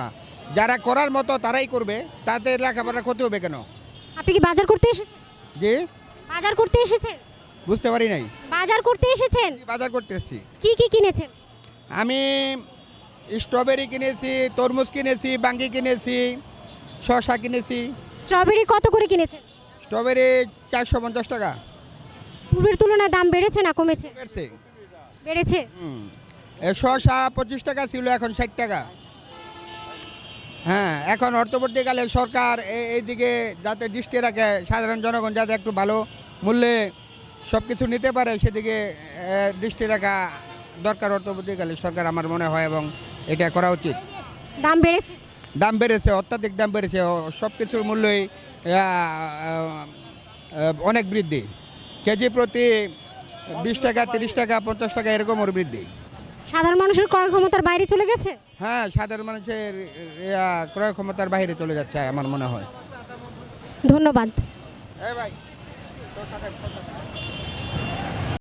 না। যারা করার মতো তারাই করবে তাতে লেখাপড়ার ক্ষতি হবে কেন? আপনি কি বাজার করতে এসেছেন? যে বাজার করতে এসেছেন? বুঝতে পারি নাই। বাজার করতে এসেছেন? বাজার করতে এসেছি। কি কি কিনেছেন? আমি স্ট্রবেরি কিনেছি তরমুজ কিনেছি বাঙ্গি কিনেছি শসা কিনেছি। স্ট্রবেরি কত করে কিনেছেন? স্ট্রবেরি চারশো পঞ্চাশ টাকা। পূর্বের তুলনায় দাম বেড়েছে না কমেছে? বেড়ছে। বেড়েছে? শসা পঁচিশ টাকা ছিল এখন ষাট টাকা। হ্যাঁ এখন অর্থবর্তীকালে সরকার এইদিকে যাতে দৃষ্টি রাখে সাধারণ জনগণ যাতে একটু ভালো মূল্যে সব কিছু নিতে পারে সেদিকে দৃষ্টি রাখা দরকার অর্থবর্তীকালে সরকার আমার মনে হয় এবং এটা করা উচিত। দাম বেড়েছে? দাম বেড়েছে অত্যাধিক দাম বেড়েছে সব কিছুর মূল্যই অনেক বৃদ্ধি। কেজি প্রতি বিশ টাকা তিরিশ টাকা পঞ্চাশ টাকা এরকম ওর বৃদ্ধি। সাধারণ মানুষের ক্রয় ক্ষমতার বাইরে চলে গেছে? হ্যাঁ সাধারণ মানুষের ক্রয় ক্ষমতার বাইরে চলে যাচ্ছে আমার মনে হয়। ধন্যবাদ। ভাই